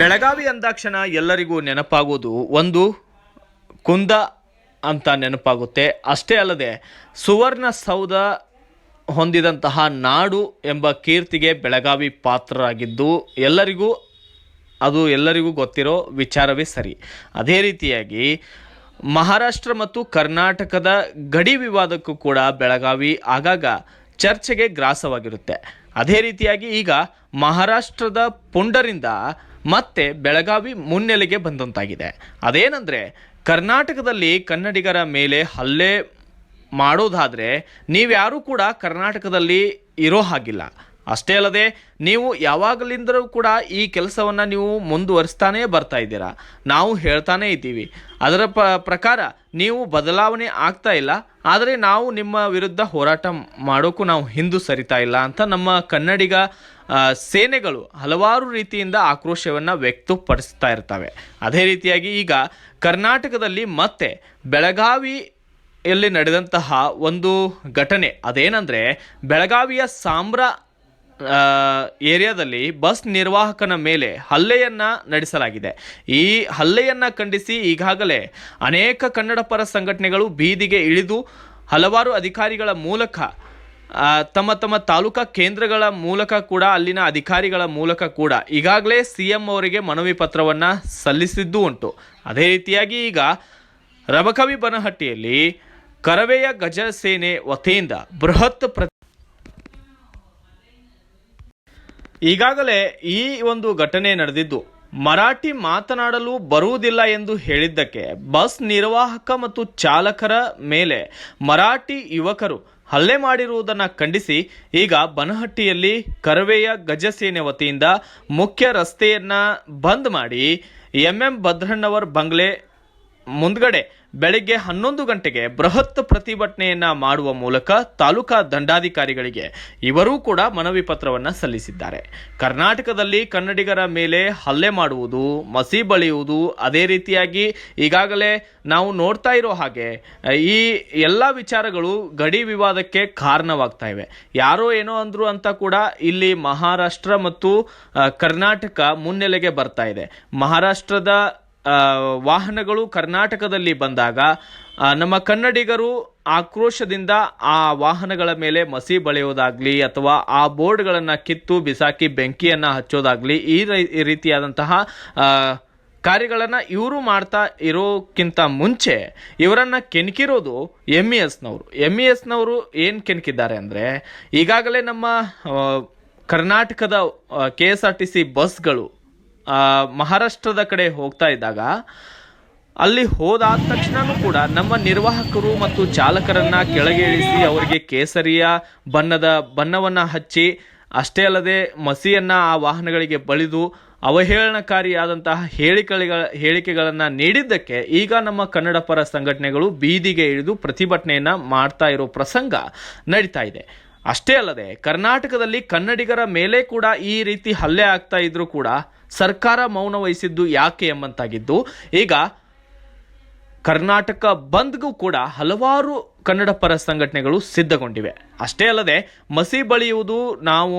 ಬೆಳಗಾವಿ ಅಂದಾಕ್ಷಣ ಎಲ್ಲರಿಗೂ ನೆನಪಾಗೋದು ಒಂದು ಕುಂದ ಅಂತ ನೆನಪಾಗುತ್ತೆ. ಅಷ್ಟೇ ಅಲ್ಲದೆ ಸುವರ್ಣ ಸೌಧ ಹೊಂದಿದಂತಹ ನಾಡು ಎಂಬ ಕೀರ್ತಿಗೆ ಬೆಳಗಾವಿ ಪಾತ್ರರಾಗಿದ್ದು ಎಲ್ಲರಿಗೂ, ಅದು ಎಲ್ಲರಿಗೂ ಗೊತ್ತಿರೋ ವಿಚಾರವೇ ಸರಿ. ಅದೇ ರೀತಿಯಾಗಿ ಮಹಾರಾಷ್ಟ್ರ ಮತ್ತು ಕರ್ನಾಟಕದ ಗಡಿ ವಿವಾದಕ್ಕೂ ಕೂಡ ಬೆಳಗಾವಿ ಆಗಾಗ ಚರ್ಚೆಗೆ ಗ್ರಾಸವಾಗಿರುತ್ತೆ. ಅದೇ ರೀತಿಯಾಗಿ ಈಗ ಮಹಾರಾಷ್ಟ್ರದ ಪುಂಡರಿಂದ ಮತ್ತೆ ಬೆಳಗಾವಿ ಮುನ್ನೆಲೆಗೆ ಬಂದಂತಾಗಿದೆ. ಅದೇನೆಂದರೆ, ಕರ್ನಾಟಕದಲ್ಲಿ ಕನ್ನಡಿಗರ ಮೇಲೆ ಹಲ್ಲೆ ಮಾಡೋದಾದರೆ, ನೀವ್ಯಾರೂ ಕೂಡ ಕರ್ನಾಟಕದಲ್ಲಿ ಇರೋ ಹಾಗಿಲ್ಲ. ಅಷ್ಟೇ ಅಲ್ಲದೆ ನೀವು ಯಾವಾಗಲಿಂದರೂ ಕೂಡ ಈ ಕೆಲಸವನ್ನು ನೀವು ಮುಂದುವರಿಸ್ತಾನೇ ಬರ್ತಾ ಇದ್ದೀರಾ? ನಾವು ಹೇಳ್ತಾನೇ ಇದ್ದೀವಿ. ಅದರ ಪ್ರಕಾರ ನೀವು ಬದಲಾವಣೆ ಆಗ್ತಾ ಇಲ್ಲ. ಆದರೆ ನಾವು ನಿಮ್ಮ ವಿರುದ್ಧ ಹೋರಾಟ ಮಾಡೋಕ್ಕೂ ನಾವು ಹಿಂದೂ ಸರಿತಾ ಇಲ್ಲ ಅಂತ ನಮ್ಮ ಕನ್ನಡಿಗ ಸೇನೆಗಳು ಹಲವಾರು ರೀತಿಯಿಂದ ಆಕ್ರೋಶವನ್ನು ವ್ಯಕ್ತಪಡಿಸ್ತಾ ಇರ್ತವೆ. ಅದೇ ರೀತಿಯಾಗಿ ಈಗ ಕರ್ನಾಟಕದಲ್ಲಿ ಮತ್ತೆ ಬೆಳಗಾವಿ ಯಲ್ಲಿ ನಡೆದಂತಹ ಒಂದು ಘಟನೆ ಅದೇನೆಂದರೆ ಬೆಳಗಾವಿಯ ಸಾಂಬ್ರ ಏರಿಯಾದಲ್ಲಿ ಬಸ್ ನಿರ್ವಾಹಕನ ಮೇಲೆ ಹಲ್ಲೆಯನ್ನು ನಡೆಸಲಾಗಿದೆ. ಈ ಹಲ್ಲೆಯನ್ನು ಖಂಡಿಸಿ ಈಗಾಗಲೇ ಅನೇಕ ಕನ್ನಡ ಪರ ಸಂಘಟನೆಗಳು ಬೀದಿಗೆ ಇಳಿದು ಹಲವಾರು ಅಧಿಕಾರಿಗಳ ಮೂಲಕ ತಮ್ಮ ತಮ್ಮ ತಾಲೂಕಾ ಕೇಂದ್ರಗಳ ಮೂಲಕ ಕೂಡ, ಅಲ್ಲಿನ ಅಧಿಕಾರಿಗಳ ಮೂಲಕ ಕೂಡ ಈಗಾಗಲೇ ಸಿ ಎಂ ಅವರಿಗೆ ಮನವಿ ಪತ್ರವನ್ನು ಸಲ್ಲಿಸಿದ್ದು ಉಂಟು. ಅದೇ ರೀತಿಯಾಗಿ ಈಗ ರಬಕವಿ ಬನಹಟ್ಟಿಯಲ್ಲಿ ಕರವೆಯ ಗಜ ಸೇನೆ ವತಿಯಿಂದ ಬೃಹತ್ ಪ್ರ ಈಗಾಗಲೇ ಈ ಒಂದು ಘಟನೆ ನಡೆದಿದ್ದು, ಮರಾಠಿ ಮಾತನಾಡಲು ಬರುವುದಿಲ್ಲ ಎಂದು ಹೇಳಿದ್ದಕ್ಕೆ ಬಸ್ ನಿರ್ವಾಹಕ ಮತ್ತು ಚಾಲಕರ ಮೇಲೆ ಮರಾಠಿ ಯುವಕರು ಹಲ್ಲೆ ಮಾಡಿರುವುದನ್ನು ಖಂಡಿಸಿ, ಈಗ ಬನಹಟ್ಟಿಯಲ್ಲಿ ಕರವೆಯ ಗಜಸೇನೆ ವತಿಯಿಂದ ಮುಖ್ಯ ರಸ್ತೆಯನ್ನ ಬಂದ್ ಮಾಡಿ ಎಂ ಎಂ ಭದ್ರಣ್ಣವರ್ ಬಂಗ್ಲೆ ಮುಂದ್ಗಡೆ, ಬೆಳಿಗ್ಗೆ ಹನ್ನೊಂದು ಗಂಟೆಗೆ ಬೃಹತ್ ಪ್ರತಿಭಟನೆಯನ್ನ ಮಾಡುವ ಮೂಲಕ ತಾಲೂಕಾ ದಂಡಾಧಿಕಾರಿಗಳಿಗೆ ಇವರೂ ಕೂಡ ಮನವಿ ಪತ್ರವನ್ನು ಸಲ್ಲಿಸಿದ್ದಾರೆ. ಕರ್ನಾಟಕದಲ್ಲಿ ಕನ್ನಡಿಗರ ಮೇಲೆ ಹಲ್ಲೆ ಮಾಡುವುದು, ಮಸಿ ಬಳಿಯುವುದು ಅದೇ ರೀತಿಯಾಗಿ ಈಗಾಗಲೇ ನಾವು ನೋಡ್ತಾ ಇರೋ ಹಾಗೆ, ಈ ಎಲ್ಲ ವಿಚಾರಗಳು ಗಡಿ ವಿವಾದಕ್ಕೆ ಕಾರಣವಾಗ್ತಾ ಇವೆ. ಯಾರೋ ಏನೋ ಅಂದ್ರು ಅಂತ ಕೂಡ ಇಲ್ಲಿ ಮಹಾರಾಷ್ಟ್ರ ಮತ್ತು ಕರ್ನಾಟಕ ಮುನ್ನೆಲೆಗೆ ಬರ್ತಾ ಇದೆ. ಮಹಾರಾಷ್ಟ್ರದ ವಾಹನಗಳು ಕರ್ನಾಟಕದಲ್ಲಿ ಬಂದಾಗ ನಮ್ಮ ಕನ್ನಡಿಗರು ಆಕ್ರೋಶದಿಂದ ಆ ವಾಹನಗಳ ಮೇಲೆ ಮಸಿ ಬಳೆಯೋದಾಗಲಿ ಅಥವಾ ಆ ಬೋರ್ಡ್ಗಳನ್ನು ಕಿತ್ತು, ಬಿಸಾಕಿ, ಬೆಂಕಿಯನ್ನು ಹಚ್ಚೋದಾಗಲಿ ಈ ರೀತಿಯಾದಂತಹ ಕಾರ್ಯಗಳನ್ನು ಇವರು ಮಾಡ್ತಾ ಇರೋಕ್ಕಿಂತ ಮುಂಚೆ ಇವರನ್ನು ಕೆಣಕಿರೋದು ಎಂ ಇ ಎಸ್ನವರು ಎಂ ಇ ಎಸ್ನವರು ಏನು ಕೆಣಕಿದ್ದಾರೆ ಅಂದರೆ, ಈಗಾಗಲೇ ನಮ್ಮ ಕರ್ನಾಟಕದ K S R T C ಬಸ್ಗಳು ಮಹಾರಾಷ್ಟ್ರದ ಕಡೆ ಹೋಗ್ತಾ ಇದ್ದಾಗ, ಅಲ್ಲಿ ಹೋದಾದ ತಕ್ಷಣನೂ ಕೂಡ ನಮ್ಮ ನಿರ್ವಾಹಕರು ಮತ್ತು ಚಾಲಕರನ್ನ ಕೆಳಗೆ ಇಳಿಸಿ ಅವರಿಗೆ ಕೇಸರಿಯ ಬಣ್ಣದ, ಬಣ್ಣವನ್ನ ಹಚ್ಚಿ, ಅಷ್ಟೇ ಅಲ್ಲದೆ ಮಸಿಯನ್ನ ಆ ವಾಹನಗಳಿಗೆ ಬಳಿದು ಅವಹೇಳನಕಾರಿಯಾದಂತಹ ಹೇಳಿಕೆಗಳ ಹೇಳಿಕೆಗಳನ್ನು ನೀಡಿದ್ದಕ್ಕೆ ಈಗ ನಮ್ಮ ಕನ್ನಡ ಪರ ಸಂಘಟನೆಗಳು ಬೀದಿಗೆ ಇಳಿದು ಪ್ರತಿಭಟನೆಯನ್ನ ಮಾಡ್ತಾ ಇರೋ ಪ್ರಸಂಗ ನಡೀತಾ ಇದೆ. ಅಷ್ಟೇ ಅಲ್ಲದೆ ಕರ್ನಾಟಕದಲ್ಲಿ ಕನ್ನಡಿಗರ ಮೇಲೆ ಕೂಡ ಈ ರೀತಿ ಹಲ್ಲೆ ಆಗ್ತಾ ಇದ್ರೂ ಕೂಡ ಸರ್ಕಾರ ಮೌನ ವಹಿಸಿದ್ದು ಯಾಕೆ ಎಂಬಂತಾಗಿದ್ದು, ಈಗ ಕರ್ನಾಟಕ ಬಂದ್ಗೂ ಕೂಡ ಹಲವಾರು ಕನ್ನಡ ಪರ ಸಂಘಟನೆಗಳು ಸಿದ್ಧಗೊಂಡಿವೆ. ಅಷ್ಟೇ ಅಲ್ಲದೆ ಮಸಿ ಬಳಿಯುವುದು ನಾವು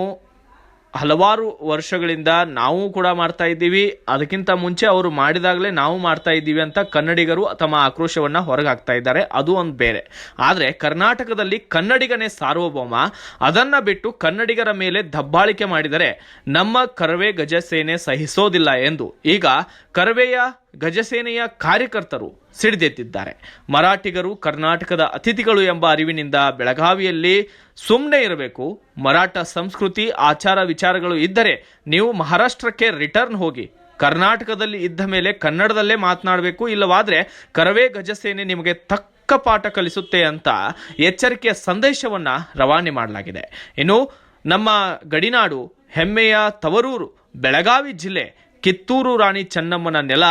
ಹಲವಾರು ವರ್ಷಗಳಿಂದ ನಾವು ಕೂಡ ಮಾಡ್ತಾ ಇದ್ದೀವಿ. ಅದಕ್ಕಿಂತ ಮುಂಚೆ ಅವರು ಮಾಡಿದಾಗಲೇ ನಾವು ಮಾಡ್ತಾ ಇದ್ದೀವಿ ಅಂತ ಕನ್ನಡಿಗರು ತಮ್ಮ ಆಕ್ರೋಶವನ್ನು ಹೊರಗೆ ಹಾಕ್ತಾ ಇದ್ದಾರೆ. ಅದು ಒಂದು ಬೇರೆ. ಆದರೆ ಕರ್ನಾಟಕದಲ್ಲಿ ಕನ್ನಡಿಗನೇ ಸಾರ್ವಭೌಮ. ಅದನ್ನು ಬಿಟ್ಟು ಕನ್ನಡಿಗರ ಮೇಲೆ ದಬ್ಬಾಳಿಕೆ ಮಾಡಿದರೆ ನಮ್ಮ ಕರವೇ ಗಜಸೇನೆ ಸಹಿಸೋದಿಲ್ಲ ಎಂದು. ಈಗ ಕರವೆಯ ಗಜಸೇನೆಯ ಕಾರ್ಯಕರ್ತರು ಸಿಡಿದೆದ್ದಿದ್ದಾರೆ ಮರಾಠಿಗರು, ಕರ್ನಾಟಕದ ಅತಿಥಿಗಳು ಎಂಬ ಅರಿವಿನಿಂದ ಬೆಳಗಾವಿಯಲ್ಲಿ ಸುಮ್ಮನೆ ಇರಬೇಕು. ಮರಾಠ ಸಂಸ್ಕೃತಿ, ಆಚಾರ ವಿಚಾರಗಳು ಇದ್ದರೆ ನೀವು ಮಹಾರಾಷ್ಟ್ರಕ್ಕೆ ರಿಟರ್ನ್ ಹೋಗಿ, ಕರ್ನಾಟಕದಲ್ಲಿ ಇದ್ದ ಮೇಲೆ ಕನ್ನಡದಲ್ಲೇ ಮಾತನಾಡಬೇಕು. ಇಲ್ಲವಾದರೆ ಕರವೇ ಗಜಸೇನೆ ನಿಮಗೆ ತಕ್ಕ ಪಾಠ ಕಲಿಸುತ್ತೆ ಅಂತ ಎಚ್ಚರಿಕೆಯ ಸಂದೇಶವನ್ನ ರವಾನೆ ಮಾಡಲಾಗಿದೆ. ಇನ್ನು ನಮ್ಮ ಗಡಿನಾಡು ಹೆಮ್ಮೆಯ ತವರೂರು, ಬೆಳಗಾವಿ ಜಿಲ್ಲೆ ಕಿತ್ತೂರು ರಾಣಿ ಚೆನ್ನಮ್ಮನ ನೆಲ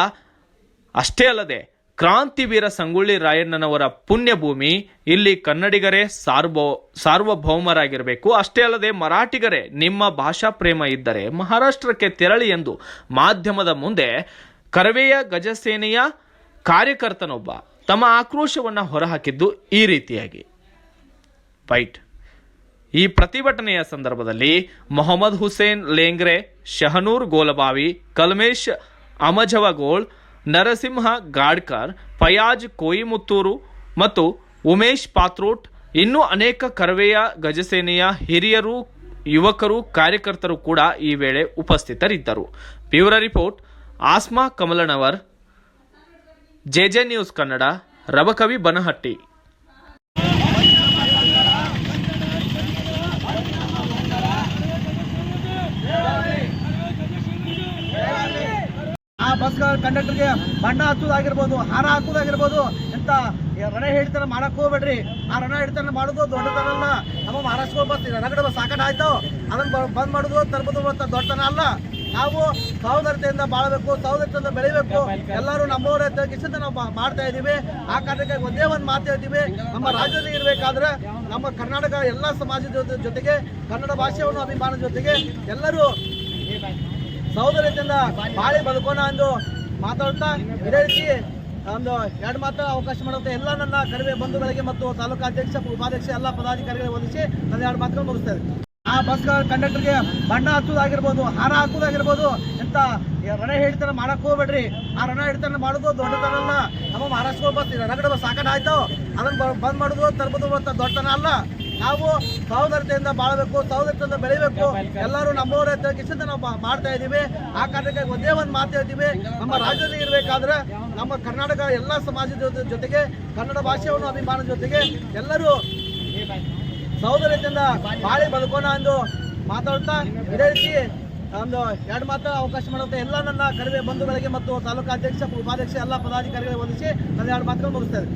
ಅಷ್ಟೇ ಅಲ್ಲದೆ ಕ್ರಾಂತಿವೀರ ಸಂಗೊಳ್ಳಿ ರಾಯಣ್ಣನವರ ಪುಣ್ಯಭೂಮಿ ಇಲ್ಲಿ ಕನ್ನಡಿಗರೇ ಸಾರ್ವಭೌ, ಸಾರ್ವಭೌಮರಾಗಿರಬೇಕು. ಅಷ್ಟೇ ಅಲ್ಲದೆ ಮರಾಠಿಗರೇ ನಿಮ್ಮ ಭಾಷಾ ಪ್ರೇಮ ಇದ್ದರೆ ಮಹಾರಾಷ್ಟ್ರಕ್ಕೆ ತೆರಳಿ ಎಂದು ಮಾಧ್ಯಮದ ಮುಂದೆ ಕರವೆಯ ಗಜಸೇನೆಯ ಕಾರ್ಯಕರ್ತನೊಬ್ಬ ತಮ್ಮ ಆಕ್ರೋಶವನ್ನು ಹೊರಹಾಕಿದ್ದು ಈ ರೀತಿಯಾಗಿ. ಫೈಟ್ ಈ ಪ್ರತಿಭಟನೆಯ ಸಂದರ್ಭದಲ್ಲಿ ಮೊಹಮ್ಮದ್ ಹುಸೇನ್ ಲೇಂಗ್ರೆ, ಶಹನೂರ್ ಗೋಲಬಾವಿ, ಕಲ್ಮೇಶ್ ಅಮಜವಗೋಳ್ ನರಸಿಂಹ ಗಾಡ್ಕರ್, ಫಯಾಜ್ ಕೋಯಿಮುತ್ತೂರು ಮತ್ತು ಉಮೇಶ್ ಪಾತ್ರೋಟ್, ಇನ್ನೂ ಅನೇಕ ಕರವೆಯ ಗಜಸೇನೆಯ ಹಿರಿಯರು, ಯುವಕರು, ಕಾರ್ಯಕರ್ತರು ಕೂಡ ಈ ವೇಳೆ ಉಪಸ್ಥಿತರಿದ್ದರು. Bureau report, Asma Kamalanavar, JJ news Kannada, Rabkavi Banhatti. Bus ಕಂಡಕ್ಟರ್ಗೆ ಬಣ್ಣ ಹಚ್ಚೋದಾಗಿರ್ಬೋದು ಹಾರ ಹಾಕೋದಾಗಿರ್ಬೋದು ಎಂತ ರಣ ಹಿಡಿತನ ಮಾಡಕ್ ಹೋಗ್ಬೇಡ್ರಿ. ಆ ರಣ ಹಿಡಿತನ ಮಾಡೋದು ದೊಡ್ಡತನ ಅಲ್ಲ ನಮ್ಮ ಮಹಾರಾಷ್ಟ್ರ ಬಸ್ ನಗಡ ಬಸ್ ಸಾಕಟ್ ಆಯ್ತು. ಅದನ್ನ ಬಂದ್ ಮಾಡೋದು ತರ್ಬೋದು ಅಂತ ದೊಡ್ಡತನ ಅಲ್ಲ ನಾವು ಸಹೋದರತೆಯಿಂದ ಬಾಳಬೇಕು ಸಹೋದರತೆಯಿಂದ ಬೆಳಿಬೇಕು. ಎಲ್ಲರೂ ನಮ್ಮವರ ಕಿಶ್ಚಿತ ನಾವು ಮಾಡ್ತಾ ಇದೀವಿ ಆ ಕಾರಣಕ್ಕೆ ಒಂದೇ ಒಂದು ಮಾತು ಹೇಳ್ತೀವಿ. ನಮ್ಮ ರಾಜ್ಯದಲ್ಲಿ ಇರಬೇಕಾದ್ರೆ ನಮ್ಮ ಕರ್ನಾಟಕ ಎಲ್ಲ ಸಮಾಜದ ಜೊತೆಗೆ ಕನ್ನಡ ಭಾಷೆಯನ್ನು ಅಭಿಮಾನದ ಜೊತೆಗೆ ಎಲ್ಲರೂ ಸಹೋದರತೆಯಿಂದ ಬಾಳಿ ಬದುಕೋಣ ಎಂದು ಮಾತಾಡ್ತಾ ಇದೇ ರೀತಿ ಒಂದು ಎರಡು ಮಾತ್ರ ಅವಕಾಶ ಮಾಡುತ್ತೆ ಎಲ್ಲ ನನ್ನ ಕಡಿಮೆ ಬಂಧುಗಳಿಗೆ ಮತ್ತು ತಾಲೂಕು ಅಧ್ಯಕ್ಷ, ಉಪಾಧ್ಯಕ್ಷ ಎಲ್ಲ ಪದಾಧಿಕಾರಿಗಳಿಗೆ ಹೊಂದಿಸಿ ನನ್ನ ಎರಡು ಮಾತ್ರ ಮುಗಿಸ್ತೇವೆ ಆ ಬಸ್ ಕಂಡಕ್ಟರ್ಗೆ ಬಣ್ಣ ಹಚ್ಚೋದಾಗಿರ್ಬೋದು ಹಾರ ಹಾಕೋದಾಗಿರ್ಬೋದು ಎಂತ ರಣ ಹಿಡಿತನ ಮಾಡಕ್ ಹೋಗ್ಬೇಡ್ರಿ. ಆ ರಣ ಹಿಡಿತನ ಮಾಡೋದು ದೊಡ್ಡತನ ಅಲ್ಲ. ನಮ್ಮ ಮಹಾರಾಷ್ಟ್ರ ಬಸ್ ರಗಡ ಬಸ್ ಸಾಕಟ್ ಆಯ್ತು ಅದನ್ನ ಬಂದ್ ಮಾಡೋದು ತರ್ಬೋದು ಅಂತ ದೊಡ್ಡತನ ಅಲ್ಲ. ನಾವು ಸಹೋದರತೆಯಿಂದ ಬಾಳಬೇಕು ಸಹೋದರತೆಯಿಂದ ಬೆಳಿಬೇಕು. ಎಲ್ಲರೂ ನಮ್ಮವರ ತಗ್ಗಿಸಿದ ನಾವು ಮಾಡ್ತಾ ಇದೀವಿ ಆ ಕಾರಣಕ್ಕೆ ಒಂದೇ ಒಂದು ಮಾತು ಹೇಳ್ತೀವಿ. ನಮ್ಮ ರಾಜ್ಯದಲ್ಲಿ ಇರಬೇಕಾದ್ರೆ ನಮ್ಮ ಕರ್ನಾಟಕ ಎಲ್ಲ ಸಮಾಜದ ಜೊತೆಗೆ ಕನ್ನಡ ಭಾಷೆಯನ್ನು ಅಭಿಮಾನದ ಜೊತೆಗೆ ಎಲ್ಲರೂ ಸಹೋದರತೆಯಿಂದ ಬಾಳಿ ಬದುಕೋಣ ಎಂದು ಮಾತಾಡ್ತಾ ಇದೇ ರೀತಿ ಒಂದು ಎರಡು ಮಾತ್ರ ಅವಕಾಶ ಮಾಡುತ್ತೆ ಎಲ್ಲ ನನ್ನ ಕಡಿಮೆ ಬಂಧುಗಳಿಗೆ ಮತ್ತು ತಾಲೂಕು ಅಧ್ಯಕ್ಷ ಉಪಾಧ್ಯಕ್ಷ ಎಲ್ಲ ಪದಾಧಿಕಾರಿಗಳಿಗೆ ವಂದಿಸಿ ನನ್ನ ಎರಡು ಮಾತುಗಳು ಮುಗಿಸ್ತೇವೆ